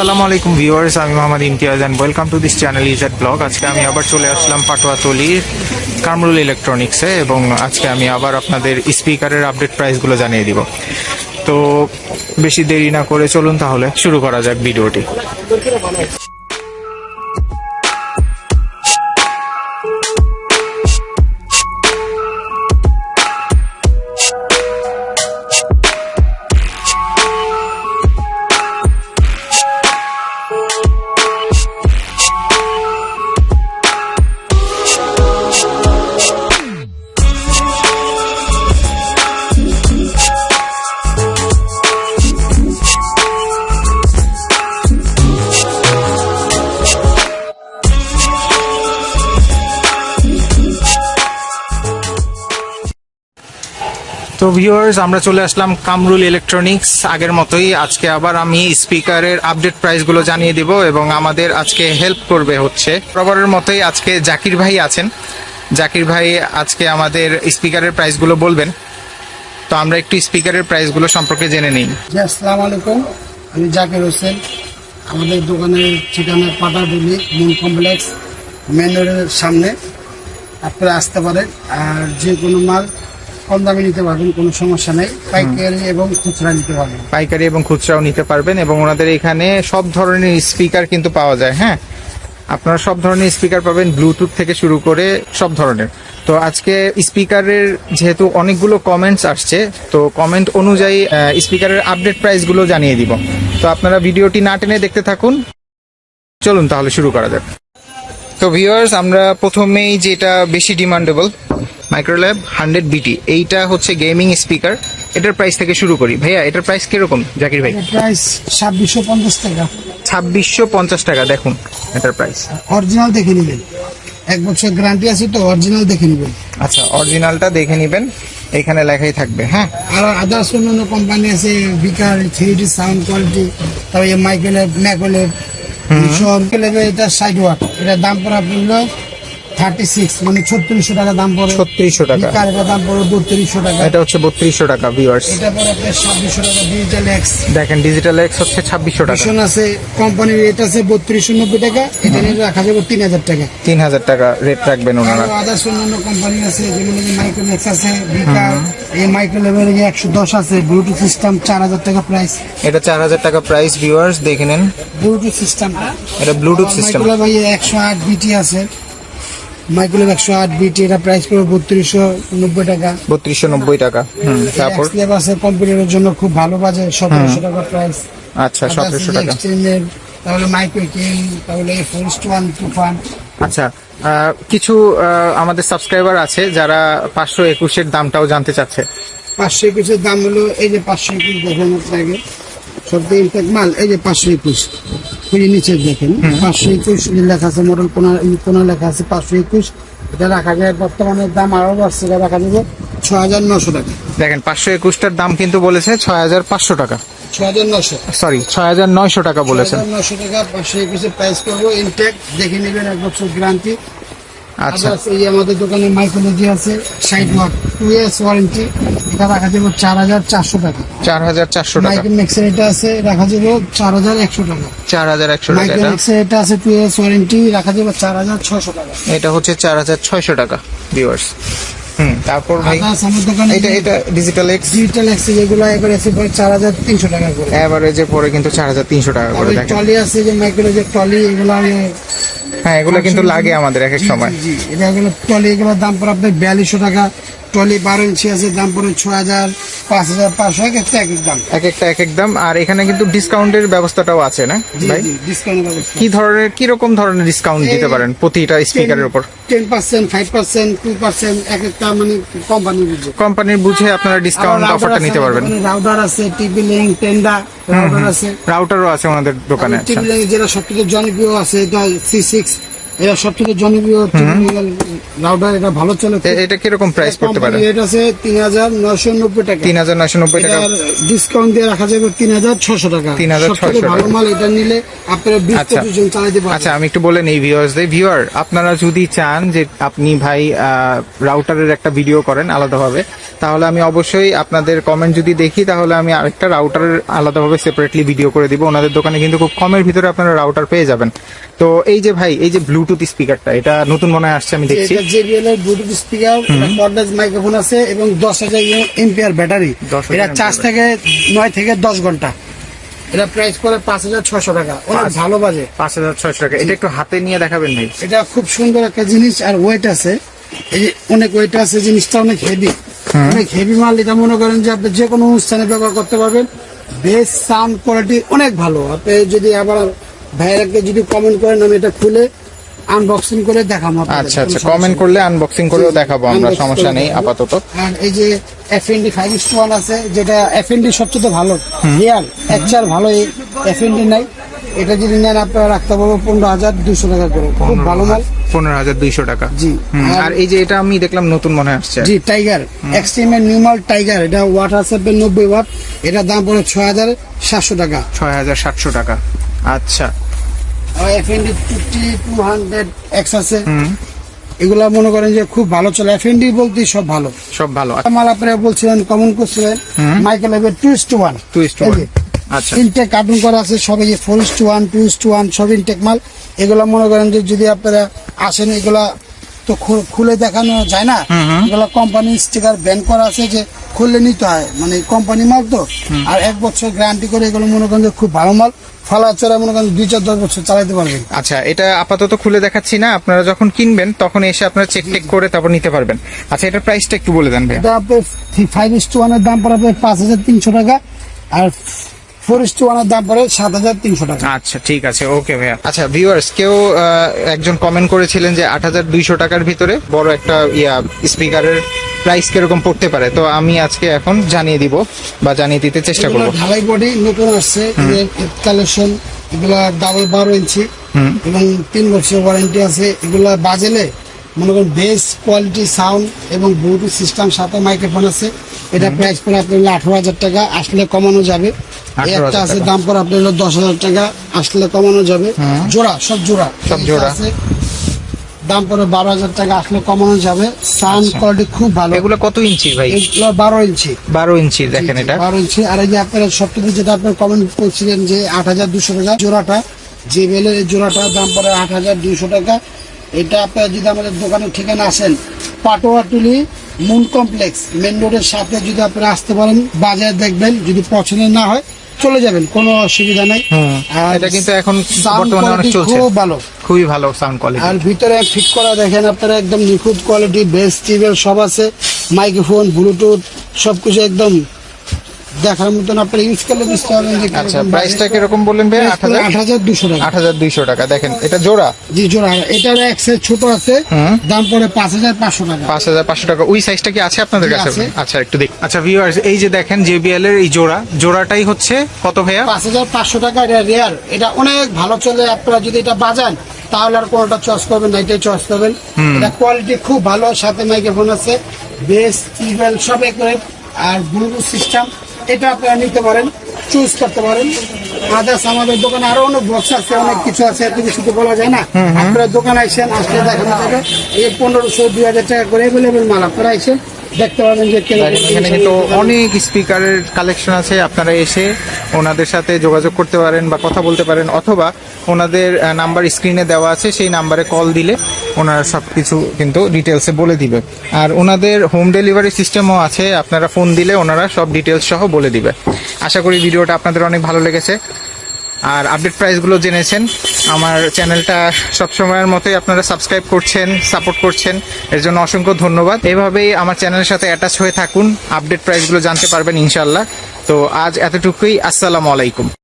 আসসালামু আলাইকুম ভিউয়ার্স, আমি Mohammad Imtiaz and welcome to this channel ইজাদ blog আজকে আমি আবার চলে আসলাম পাটোয়াতলির কামরুল ইলেকট্রনিক্সে এবং আজকে আমি আবার আপনাদের স্পিকারের আপডেট প্রাইসগুলো জানিয়ে দিব। তো বেশি দেরি না করে চলুন তাহলে শুরু করা যাক ভিডিওটি। ভিউয়ার্স আমরা চলে আসলাম কামরুল ইলেকট্রনিক্স আগের মতোই আজকে আবার আমি স্পিকারের আপডেট প্রাইসগুলো জানিয়ে দিব এবং আমাদের আজকে হেল্প করবে হচ্ছে। প্রবারের মতোই আজকে জাকির ভাই আছেন। জাকির ভাই আজকে আমাদের স্পিকারের প্রাইসগুলো বলবেন। তো আমরা একটু স্পিকারের প্রাইসগুলো সম্পর্কে জেনে নিই। আসসালামু আলাইকুম। আমি জাকির হোসেন। আমাদের দোকানের ঠিকানা পাটাডুলি, মুন কমপ্লেক্স, মেন রোডের সামনে। আপনারা আসতে পারেন। আর যে কোনো মাল কম দামে নিতে পারবেন, কোনো সমস্যা নেই। পাইকারি এবং খুচরা নিতে পারবেন। পাইকারি এবং খুচরাও নিতে পারবেন এবং ওনাদের এখানে সব ধরনের স্পিকার কিন্তু পাওয়া যায় হ্যাঁ? আপনারা সব ধরনের স্পিকার পাবেন, ব্লুটুথ থেকে শুরু করে সব ধরনের। তো আজকে স্পিকারের যেহেতু অনেকগুলো কমেন্টস আসছে, তো কমেন্ট অনুযায়ী স্পিকারের আপডেট প্রাইসগুলো জানিয়ে দিব। তো আপনারা ভিডিওটি না টেনে দেখতে থাকুন। চলুন তাহলে শুরু করা যাক। তো ভিউয়ার্স আমরা প্রথমেই যেটা বেশি ডিমান্ডেবল মাইক্রোল্যাব হান্ড্রেড বিটি এইটা হচ্ছে গেমিং স্পিকার এটার প্রাইস থেকে শুরু করি। ভাইয়া এটার প্রাইস কীরকম জাকির ভাই? প্রাইস ছাব্বিশশো পঞ্চাশ টাকা। ছাব্বিশশো পঞ্চাশ টাকা দেখুন এটার প্রাইস অরিজিনাল দেখে নেবেন। এক বছর গ্যারান্টি আছে তো অরিজিনাল দেখে নেবেন। আচ্ছা অরিজিনালটা দেখে নেবেন এখানে লেখাই থাকবে হ্যাঁ? আর আদার্স অন্যান্য কোম্পানি আছে বিকার থ্রি ডি সাউন্ড কোয়ালিটি তারপরে মাইকেলের ম্যাকলের ভীষণ এটা সাইড ওয়াট এটার দাম পড়ে আপনার থার্টি সিক্স মানে ছত্রিশশো টাকা দাম পড়ে। ছত্রিশশো টাকা। বিকার দাম পড়ে বত্রিশশো টাকা। এটা হচ্ছে বত্রিশশো টাকা ভিউয়ার্স এটা পরে আপনার ছাব্বিশশো টাকা ডিজিটাল এক্স দেখেন ডিজিটাল এক্স হচ্ছে ছাব্বিশশো টাকা। ভীষণ আছে কোম্পানির রেট আছে বত্রিশশো নব্বই টাকা এটা রাখা যাবে তিন হাজার টাকা। তিন হাজার টাকা রেট রাখবেন ওনারা। আদার্স অন্যান্য কোম্পানি আছে যেমন মাইক্রোম্যাক্স আছে বিকার এই মাইক্রোলেভের একশো দশ আছে ব্লুটুথ সিস্টেম চার হাজার টাকা প্রাইস এটা চার হাজার টাকা প্রাইস ভিউয়ার্স দেখে নেন। ব্লুটুথ সিস্টেমটা এটা ব্লুটুথ সিস্টেম একশো আট বিটি আছে। মাইক্রোলেভ একশো আট বিটি এটা প্রাইস পড়বে বত্রিশশো নব্বই টাকা। বত্রিশশো নব্বই টাকা। তারপর? এক্সলেভ আছে কম্পিউটারের জন্য খুব ভালো বাজে সতেরোশো টাকা প্রাইস আচ্ছা সতেরোশো টাকা। তাহলে মাইক্রো কিং তাহলে ফোরস্ট ওয়ান তুফান আচ্ছা কিছু আমাদের সাবস্ক্রাইবার আছে যারা পাঁচশো একুশের দামটাও জানতে চাচ্ছে। পাঁচশো একুশের দাম হলো এই যে পাঁচশো একুশ দেখেন আপনাকে সবথেকে ইনফ্যাক্ট মাল এই যে পাঁচশো একুশ যে নিচে দেখেন। পাঁচশো একুশ লেখা আছে মডেল কোনা কোনা লেখা আছে পাঁচশো একুশ। এটা রাখা যায় বর্তমানে দাম আরও বাড়ছে এটা রাখা যাবে ছ হাজার নশো টাকা। দেখেন পাঁচশো একুশটার দাম কিন্তু বলেছে ছয় হাজার পাঁচশো টাকা। সরি ছয় হাজার নয়শো টাকা বলেছেন। নশো টাকা পাঁচশো একুশের প্রাইস করব ইনটেক দেখে নেবেন এক বছর গ্যারান্টি আচ্ছা। এই আমাদের দোকানে মাইক্রোলজি আছে সাইড ওয়াট টু ইয়ার্স ওয়ারেন্টি এটা রাখা যাবে চার হাজার চারশো টাকা। চার হাজার চারশো টাকা। মাইক্রো ম্যাক্সের এটা আছে রাখা যাবে চার হাজার একশো টাকা। চার হাজার একশো টাকা মাইক্রো এটা? আছে টু ইয়ার্স ওয়ারেন্টি রাখা যাবে চার হাজার ছশো টাকা। এটা হচ্ছে চার হাজার ছয়শো টাকা ভিউয়ার্স হুম তারপর ভাই এটা এটা ডিজিটাল এক্স ডিজিটাল এক্সে যেগুলো এসে চার হাজার তিনশো টাকা করে। অ্যাভারেজে পরে কিন্তু চার হাজার তিনশো টাকা করে ট্রলি আছে যে মাইক্রো যে ট্রলি এগুলো আমি হ্যাঁ এগুলো কিন্তু লাগে আমাদের এক এক সময়। জি এটা এগুলো ট্রলি এগুলোর দাম পড়ে আপনার বিয়াল্লিশশো টাকা ট্রলি বারো ইঞ্চি আছে দাম পড়ে ছ হাজার পাঁচ হাজার পাঁচশো এক একটা এক এক দাম। এক একটা এক এক দাম। আর এখানে কিন্তু ডিসকাউন্টের ব্যবস্থাটাও আছে না ভাই? জি ডিসকাউন্ট ব্যবস্থা কি ধরনের কি রকম ধরনের ডিসকাউন্ট দিতে পারেন প্রতিটা স্পিকারের উপর? Ten percent five percent two percent এক একটা মানে কোম্পানি বুঝে কোম্পানির বুঝে আপনারা ডিসকাউন্ট অফারটা নিতে পারবেন। রাউটার আছে টিভি লিঙ্ক টেন্ডা রাউটার আছে। রাউটারও আছে ওনাদের দোকানে আচ্ছা। টিভি লিঙ্ক যেটা সব থেকে জনপ্রিয় আছে এটা সি সিক্স এরা সব থেকে জনপ্রিয় রাউটার এটা ভালো চলে। এটা কীরকম প্রাইস পড়তে পারে? রেট আছে তিন হাজার নয়শো নব্বই টাকা। তিন হাজার নয়শো নব্বই টাকা। ডিসকাউন্ট দিয়ে রাখা যাবে তিন হাজার ছশো টাকা। 3,600 সবথেকে ভালো মাল এটা নিলে আপনারা আচ্ছা। পঁচিশ জন চালাতে পারবেন। আচ্ছা আমি একটু ভিউয়ার্সদের ভিউয়ার আপনারা যদি চান যে আপনি ভাই রাউটারের একটা ভিডিও করেন আলাদাভাবে তাহলে আমি অবশ্যই আপনাদের কমেন্ট যদি দেখি তাহলে আমি আরেকটা রাউটারের আলাদাভাবে সেপারেটলি ভিডিও করে দিব। ওনাদের দোকানে কিন্তু খুব কমের ভিতরে আপনারা রাউটার পেয়ে যাবেন। তো এই যে ভাই এই যে ব্লুটুথ স্পিকারটা এটা নতুন মনে হয় আসছে আমি দেখছি। এটা JBL এর ব্লুটুথ স্পিকার কর্ডলেস মাইক্রোফোন আছে এবং এমপিআর ব্যাটারি। এটা চার্জ থেকে নয় থেকে দশ ঘণ্টা। এটা প্রাইস করে পাঁচ হাজার ছশো টাকা। অনেক ভালো বাজে। পাঁচ হাজার ছয়শো টাকা। এটা একটু হাতে নিয়ে দেখাবেন ভাই। এটা খুব সুন্দর একটা জিনিস আর ওয়েট আছে। এই যে অনেক ওয়েট আছে জিনিসটা অনেক হেভি অনেক হেভি মাল এটা মনে করেন যে আপনি যে কোনো অনুষ্ঠানে ব্যবহার করতে পারবেন। বেস সাউন্ড কোয়ালিটি অনেক ভালো। আপনি যদি আবার ভাইয়াকে যদি কমেন্ট করেন আমি এটা খুলে আনবক্সিং করে দেখাবো আচ্ছা আচ্ছা কমেন্ট করলে আনবক্সিং করেও দেখাবো আমরা সমস্যা নেই আপাতত। আর এই যে এফএনডি ফাইভ ওয়ান আছে যেটা এফএনডি সবচেয়ে ভালো। রিয়াল একচার ভালো এফএনডি নাই। এটা যদি নেন আপনারা রাখতে পারব পনেরো হাজার দুশো টাকা করে। খুব ভালো মাল। পনেরো হাজার দুইশো টাকা। জি। আর এই যে এটা আমি দেখলাম নতুন মনে আসছে জি টাইগার এক্সট্রিম এর নিউমাল টাইগার এটা ওয়াট আছে আপনার নব্বই ওয়াট এটা দাম পড়ে ছয় হাজার সাতশো টাকা। ছয় হাজার সাতশো টাকা। আচ্ছা। FND fifty two hundred X আছে। এগুলা মনে করেন যে খুব ভালো চলে। এফএনডি বলতে সব ভালো। সব ভালো। মাল আপনারা বলছিলেন কমন করছিলেন মাইকেল এবার two two one is to one। আচ্ছা। ইনটেক কার্টুন করা আছে সবাই four two one two two one সব ইনটেক মাল। এগুলা মনে করেন যে যদি আপনারা আসেন এগুলা তো খুলে দেখানো যায় না। এগুলা কোম্পানি স্টিকার ব্যান করা আছে যে খুললে নিতে হয়। মানে কোম্পানি মাল তো। আর এক বছর গ্যারান্টি করে এগুলো মনে করেন যে খুব ভালো মাল। ফালা চড়া মনে করেন দুই চার দশ বছর চালাতে পারবেন। আচ্ছা এটা আপাতত খুলে দেখাচ্ছি না। আপনারা যখন কিনবেন তখন এসে আপনারা চেক টেক করে তারপর নিতে পারবেন। আচ্ছা এটার প্রাইসটা একটু বলে দেন আপনার ফাইভ ইস টু ওয়ানের দাম পড়ে আপনার পাঁচ হাজার তিনশো টাকা। আর দাম পড়ে টাকা। আচ্ছা ঠিক আছে ওকে ভাইয়া। আচ্ছা ভিউয়ার্স কেউ একজন কমেন্ট করেছিলেন যে আট হাজার দুইশো টাকার ভিতরে বড় একটা ইয়া স্পিকারের প্রাইস কীরকম পড়তে পারে? তো আমি আজকে এখন জানিয়ে দিব বা জানিয়ে দিতে চেষ্টা করব। ঢালাই বডি নতুন আসছে কালেকশন এগুলা ডাবল বারো ইঞ্চি এবং তিন বছর ওয়ারেন্টি আছে। এগুলা বাজেলে মনে করেন বেস কোয়ালিটি সাউন্ড এবং ব্লুটুথ সিস্টেম সাথে মাইক্রোফোন আছে। এটা প্রাইস পড়ে আপনার হলো আঠারো হাজার টাকা আসলে কমানো যাবে। 18,000 একটা আছে দাম পড়ে আপনার হলো দশ হাজার টাকা আসলে কমানো যাবে। জোড়া সব জোড়া। সব জোড়া। দাম পড়ে বারো হাজার টাকা আসলে কমানো যাবে। সাউন্ড কোয়ালিটি খুব ভালো। এগুলো কত ইঞ্চি ভাই? এগুলো বারো ইঞ্চি। বারো ইঞ্চি দেখেন এটা। বারো ইঞ্চি। আর এই যে আপনারা সবথেকে যেটা আপনার কমেন্ট করছিলেন যে আট হাজার দুশো টাকা জোড়াটা যে বেলের জোড়াটা দাম পড়ে আট হাজার দুশো টাকা। এটা আপনারা যদি আমাদের দোকানের ঠিকানা আসেন পাটোয়াটুলি মুন কমপ্লেক্স মেন রোডের সাথে যদি আপনারা আসতে পারেন বাজার দেখবেন যদি পছন্দ না হয় চলে যাবেন কোনো অসুবিধা নাই। আর এটা কিন্তু এখন বর্তমানে অনেক চলছে। খুব ভালো। খুবই ভালো সাউন্ড কোয়ালিটি আর ভিতরে ফিট করা দেখেন আপনারা একদম নিখুঁত কোয়ালিটি বেস টিভেল সব আছে মাইক্রোফোন ব্লুটুথ সবকিছু একদম দেখার মতন আপনারা ইউজ করলে বুঝতে পারবেন যে আচ্ছা প্রাইসটা। কীরকম বললেন ভাই আট হাজার? আট হাজার দুশো টাকা। আট হাজার দুইশো টাকা দেখেন এটা জোড়া? জি জোড়া। এটার এক সাইজ ছোট আছে দাম পড়ে পাঁচ হাজার পাঁচশো টাকা। পাঁচ হাজার পাঁচশো টাকা। ওই সাইজটা কি আছে আপনাদের কাছে? আচ্ছা একটু দেখ। আচ্ছা ভিউয়ার্স এই যে দেখেন জেবিএল এর এই জোড়া জোড়াটাই হচ্ছে কত ভাইয়া? পাঁচ হাজার পাঁচশো টাকা এটা রেয়ার এটা অনেক ভালো চলে আপনারা যদি এটা বাজান তাহলে আর কোনটা চয়েস করবেন না এটাই চয়েস করবেন। এটা কোয়ালিটি খুব ভালো সাথে মাইক্রোফোন আছে বেস টিউবওয়েল সব একবারে আর ব্লুটুথ সিস্টেম এটা আপনারা নিতে পারেন চুজ করতে পারেন। আদার্স আমাদের দোকানে আরও অনেক বক্স আছে অনেক কিছু আছে এত কিছু তো বলা যায় না। আপনারা দোকানে আসেন আসলে দেখানো যাবে। এই পনেরোশো দুই হাজার টাকা করে অ্যাভেলেবেল মাল আপনারা এসে দেখতে পাবেন যে এখানে কিন্তু অনেক স্পিকারের কালেকশন আছে আপনারা এসে ওনাদের সাথে যোগাযোগ করতে পারেন বা কথা বলতে পারেন অথবা ওনাদের নাম্বার স্ক্রিনে দেওয়া আছে সেই নাম্বারে কল দিলে ওনারা সব কিছু কিন্তু ডিটেলসে বলে দিবে। আর ওনাদের হোম ডেলিভারি সিস্টেমও আছে আপনারা ফোন দিলে ওনারা সব ডিটেলস সহ বলে দিবে। আশা করি ভিডিওটা আপনাদের অনেক ভালো লেগেছে। আর আপডেট প্রাইসগুলো জেনেছেন। আমার চ্যানেলটা সবসময়ের মতোই আপনারা সাবস্ক্রাইব করছেন সাপোর্ট করছেন। এর জন্য অসংখ্য ধন্যবাদ। এভাবেই আমার চ্যানেলের সাথে অ্যাটাচ হয়ে থাকুন। আপডেট প্রাইসগুলো জানতে পারবেন ইনশাল্লাহ তো আজ এতটুকুই। আসসালামু আলাইকুম।